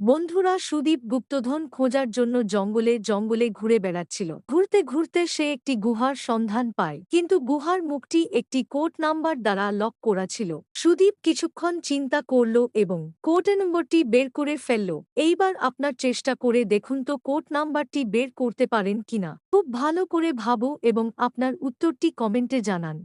বন্ধুরা সুদীপ গুপ্তধন খোঁজার জন্য জঙ্গলে জঙ্গলে ঘুরে বেড়াচ্ছিল। ঘুরতে ঘুরতে সে একটি গুহার সন্ধান পায়, কিন্তু গুহার মুখটি একটি কোড নাম্বার দ্বারা লক করা ছিল। সুদীপ কিছুক্ষণ চিন্তা করল এবং কোড নম্বরটি বের করে ফেলল। এইবার আপনার চেষ্টা করে দেখুন তো কোড নাম্বারটি বের করতে পারেন কিনা। খুব ভালো করে ভাবো এবং আপনার উত্তরটি কমেন্টে জানান।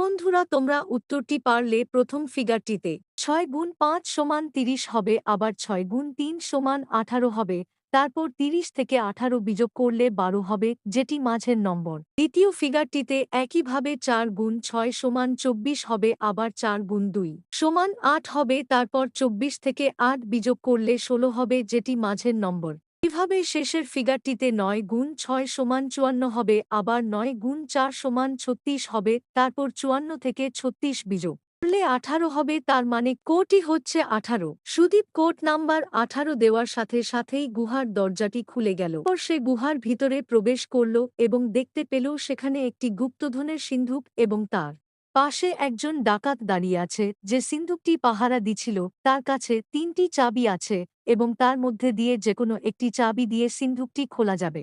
বন্ধুরা, তোমরা উত্তরটি পারলে প্রথম ফিগারটিতে ছয় গুণ পাঁচ সমান তিরিশ হবে, আবার ছয় গুণ তিন সমান আঠারো হবে। তারপর তিরিশ থেকে আঠারো বিযোগ করলে বারো হবে, যেটি মাঝের নম্বর। দ্বিতীয় ফিগারটিতে একইভাবে চার গুণ ছয় সমান চব্বিশ হবে, আবার চার গুণ দুই সমান আট হবে, তারপর চব্বিশ থেকে আট বিযোগ করলে ষোলো হবে, যেটি মাঝের নম্বর। এভাবে শেষের ফিগারটিতে নয় গুণ ছয় সমান চুয়ান্ন হবে, আবার নয় গুণ চার সমান ছত্রিশ হবে, তারপর চুয়ান্ন থেকে ছত্রিশ বিযোগ করলে আঠারো হবে, তার মানে কোটি হচ্ছে আঠারো। সুদীপ কোট নাম্বার আঠারো দেওয়ার সাথে সাথেই গুহার দরজাটি খুলে গেল। পর সে গুহার ভিতরে প্রবেশ করল এবং দেখতে পেল সেখানে একটি গুপ্তধনের সিন্ধুক এবং তার পাশে একজন ডাকাত দাঁড়িয়ে আছে, যে সিন্ধুকটি পাহারা দিছিল। তার কাছে তিনটি চাবি আছে এবং তার মধ্যে দিয়ে যেকোনো একটি চাবি দিয়ে সিন্ধুকটি খোলা যাবে।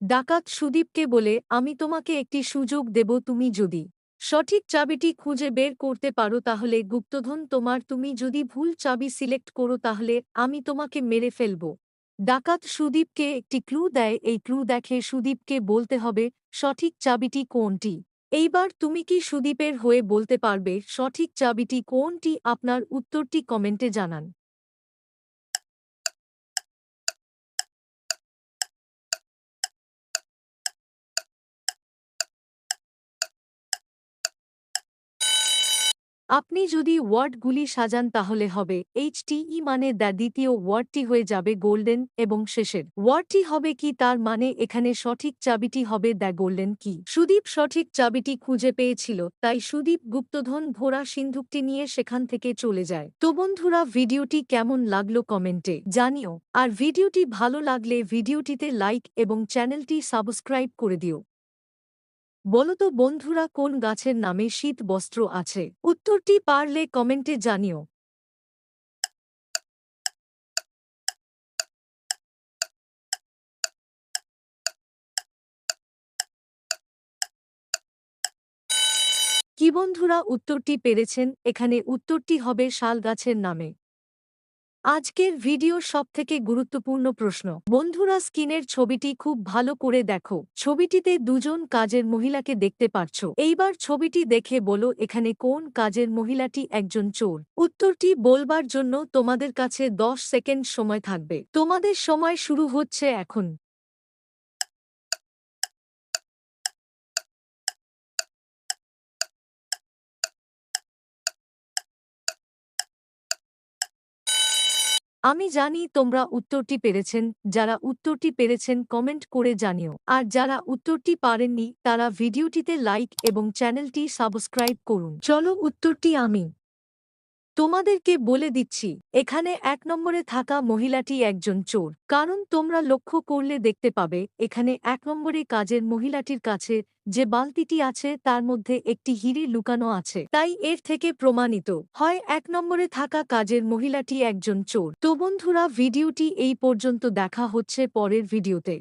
ডাকাত সুদীপকে বলে, আমি তোমাকে একটি সুযোগ দেব তুমি যদি সঠিক চাবিটি খুঁজে বের করতে পারো তাহলে গুপ্তধন তোমার, তুমি যদি ভুল চাবি সিলেক্ট করো তাহলে আমি তোমাকে মেরে ফেলব। ডাকাত সুদীপকে একটি ক্লু দেয়, এই ক্লু দেখে সুদীপকে বলতে হবে, সঠিক চাবিটি কোনটি? এইবার তুমি কি সুদীপের হয়ে বলতে পারবে সঠিক চাবিটি কোনটি? আপনার উত্তরটি কমেন্টে জানান। আপনি যদি ওয়ার্ডগুলি সাজান তাহলে হবে এইচটিই মানে দ্য দ্বিতীয় ওয়ার্ডটি হয়ে যাবে গোল্ডেন এবং শেষের। ওয়ার্ডটি হবে কি তার মানে এখানে সঠিক চাবিটি হবে দ্য গোল্ডেন কি? সুদীপ সঠিক চাবিটি খুঁজে পেয়েছিল, তাই সুদীপ গুপ্তধন ভোরা সিন্ধুকটি নিয়ে সেখান থেকে চলে যায়। তো বন্ধুরা, ভিডিওটি কেমন লাগল কমেন্টে জানিও, আর ভিডিওটি ভালো লাগলে ভিডিওটিতে লাইক এবং চ্যানেলটি সাবস্ক্রাইব করে দিও। বলতো, বন্ধুরা, কোন গাছের নামে শীত বস্ত্র আছে? উত্তরটি পারলে কমেন্টে জানিও। কি বন্ধুরা, উত্তরটি পেরেছেন? এখানে উত্তরটি হবে শাল গাছের নামে। আজকের ভিডিওর সবথেকে গুরুত্বপূর্ণ প্রশ্ন। বন্ধুরা, স্কিনের ছবিটি খুব ভালো করে দেখো। ছবিটিতে দুজন কাজের মহিলাকে দেখতে পারছ। এইবার ছবিটি দেখে বলো, এখানে কোন কাজের মহিলাটি একজন চোর? উত্তরটি, বলবার জন্য তোমাদের কাছে দশ সেকেন্ড সময় থাকবে। তোমাদের সময় শুরু হচ্ছে এখন। আমি জানি তোমরা উত্তরটি পেরেছেন, যারা উত্তরটি পেরেছেন কমেন্ট করে জানিও। আর যারা উত্তরটি পারেননি, তারা ভিডিওটিতে লাইক এবং চ্যানেলটি সাবস্ক্রাইব করুন। চলো উত্তরটি আমি। তোমাদেরকে বলে দিচ্ছি, এখানে এক নম্বরে থাকা মহিলাটি একজন চোর। কারণ তোমরা লক্ষ্য করলে দেখতে পাবে, এখানে এক নম্বরে কাজের মহিলাটির কাছে যে বালতিটি আছে, তার মধ্যে একটি হিরে লুকানো আছে। তাই এর থেকে প্রমাণিত, হয় এক নম্বরে থাকা কাজের মহিলাটি একজন চোর। তো বন্ধুরা, ভিডিওটি এই পর্যন্ত দেখা হচ্ছে পরের ভিডিওতে।